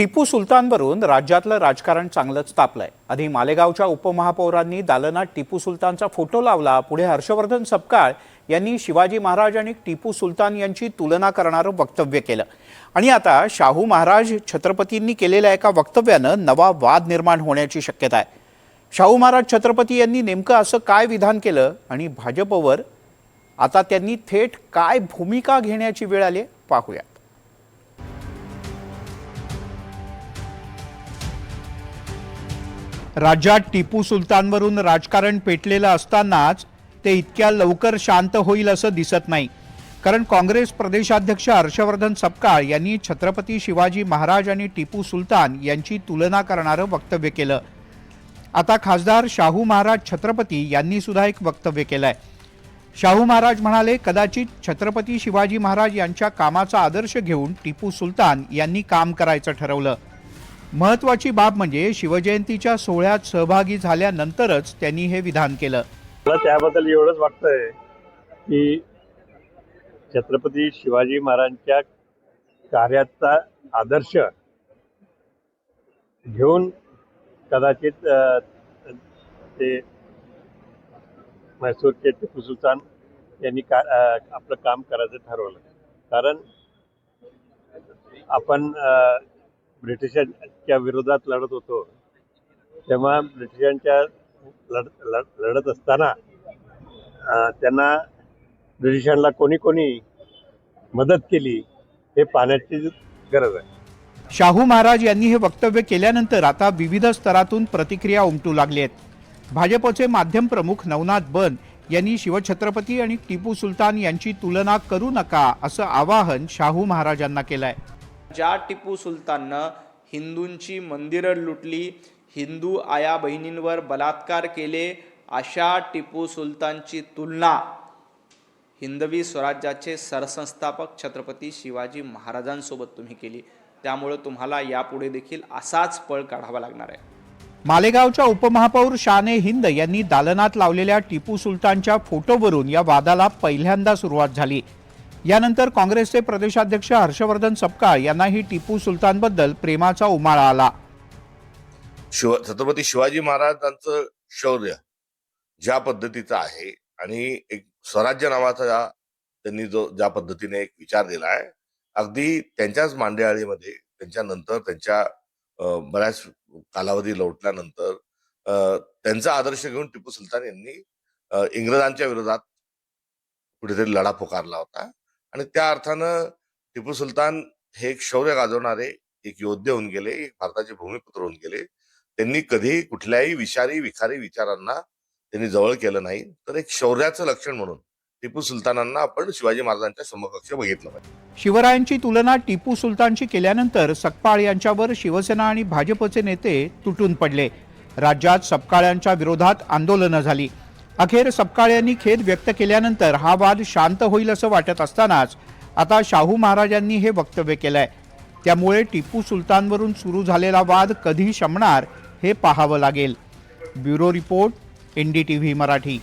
टिपू सुलतानवरून राज्यातलं राजकारण चांगलंच तापलंय. आधी मालेगावच्या उपमहापौरांनी दालनात टिपू सुलतानचा फोटो लावला. पुढे हर्षवर्धन सपकाळ यांनी शिवाजी महाराज आणि टिपू सुलतान यांची तुलना करणारं वक्तव्य केलं. आणि आता शाहू महाराज छत्रपतींनी केलेल्या एका वक्तव्यानं नवा वाद निर्माण होण्याची शक्यता आहे. शाहू महाराज छत्रपती यांनी नेमकं असं काय विधान केलं? आणि भाजपवर आता त्यांनी थेट काय भूमिका घेण्याची वेळ आली आहे? पाहूया. राज्यात टिपू सुलतानवरून राजकारण पेटलेलं असतानाच ते इतक्या लवकर शांत होईल असं दिसत नाही. कारण काँग्रेस प्रदेशाध्यक्ष हर्षवर्धन सपकाळ यांनी छत्रपती शिवाजी महाराज आणि टिपू सुलतान यांची तुलना करणारं वक्तव्य केलं. आता खासदार शाहू महाराज छत्रपती यांनी सुद्धा एक वक्तव्य केलं आहे शाहू महाराज म्हणाले कदाचित छत्रपती शिवाजी महाराज यांच्या कामाचा आदर्श घेऊन टिपू सुलतान यांनी काम करायचं ठरवलं. महत्वाची बाब म्हणजे शिवजयंतीच्या सोहळ्यात सहभागी झाल्यानंतरच त्यांनी हे विधान केलं. मला त्याबद्दल एवढंच वाटतंय की छत्रपती शिवाजी महाराजांच्या कार्याचा आदर्श घेऊन कदाचित ते म्हैसूरचे टिपू सुलतान यांनी का आपलं काम करायचं ठरवलं. कारण आपण ब्रिटिशांच्या विरोधात लढत होतो. तेव्हा ब्रिटिशांच्या लढ लढ- लढत असताना त्यांना ब्रिटिशांना कोणी कोणी मदत केली हे पाहण्याची गरज आहे. शाहू महाराज यांनी हे वक्तव्य केल्यानंतर आता विविध स्तरातून प्रतिक्रिया उमटू लागली आहेत. भाजपचे माध्यम प्रमुख नवनाथ बन यांनी शिवछत्रपती आणि टिपू सुलतान यांची तुलना करू नका असं आवाहन शाहू महाराजांना केलंय. ज्या टिपू सुलताननं हिंदूंची मंदिरं लुटली हिंदू आया बहिणींवर बलात्कार केले अशा टिपू सुलतानची तुलना हिंदवी स्वराज्याचे सरसंस्थापक छत्रपती शिवाजी महाराजांसोबत तुम्ही केली. त्यामुळे तुम्हाला यापुढे देखील असाच पळ काढावा लागणार आहे. मालेगावच्या उपमहापौर शाने हिंद यांनी दालनात लावलेल्या टिपू सुलतानच्या फोटोवरून या वादाला पहिल्यांदा सुरुवात झाली. यानंतर काँग्रेसचे प्रदेशाध्यक्ष हर्षवर्धन सपकाळ यांनाही टिपू सुलतानबद्दल प्रेमाचा उमाळा आला. शिव छत्रपती शिवाजी महाराजांचं शौर्य ज्या पद्धतीचं आहे आणि एक स्वराज्य नावाचा त्यांनी जो ज्या पद्धतीने एक विचार दिला आहे अगदी त्यांच्याच मांडेआळीमध्ये त्यांच्यानंतर त्यांच्या बऱ्याच कालावधी लोटल्यानंतर अं, त्यांचा आदर्श घेऊन टिपू सुलतान यांनी इंग्रजांच्या विरोधात कुठेतरी लढा पुकारला होता. आणि त्या अर्थानं टिपू सुलतान हे एक शौर्य गाजवणारे एक योद्धे होऊन गेले एक भारताचे भूमिपुत्र होऊन गेले. त्यांनी कधीही कुठल्याही विषारी विखारी विचारांना त्यांनी जवळ केलं नाही. तर एक शौर्याचं लक्षण म्हणून टिपू सुलतानांना आपण शिवाजी महाराजांच्या समकक्ष बघितलं पाहिजे. शिवरायांची तुलना टिपू सुलतानशी केल्यानंतर सकपाळ यांच्यावर शिवसेना आणि भाजपचे नेते तुटून पडले. राज्यात सपकाळ्यांच्या विरोधात आंदोलनं झाली. अखेर सपकाळ यांनी खेद व्यक्त केल्यानंतर हा वाद शांत होईल असं वाटत असतानाच आता शाहू महाराजांनी हे वक्तव्य केलंय. त्यामुळे टिपू सुलतानवरून सुरू झालेला वाद कधी शमणार हे पाहावं लागेल. Bureau report N D T V Marathi.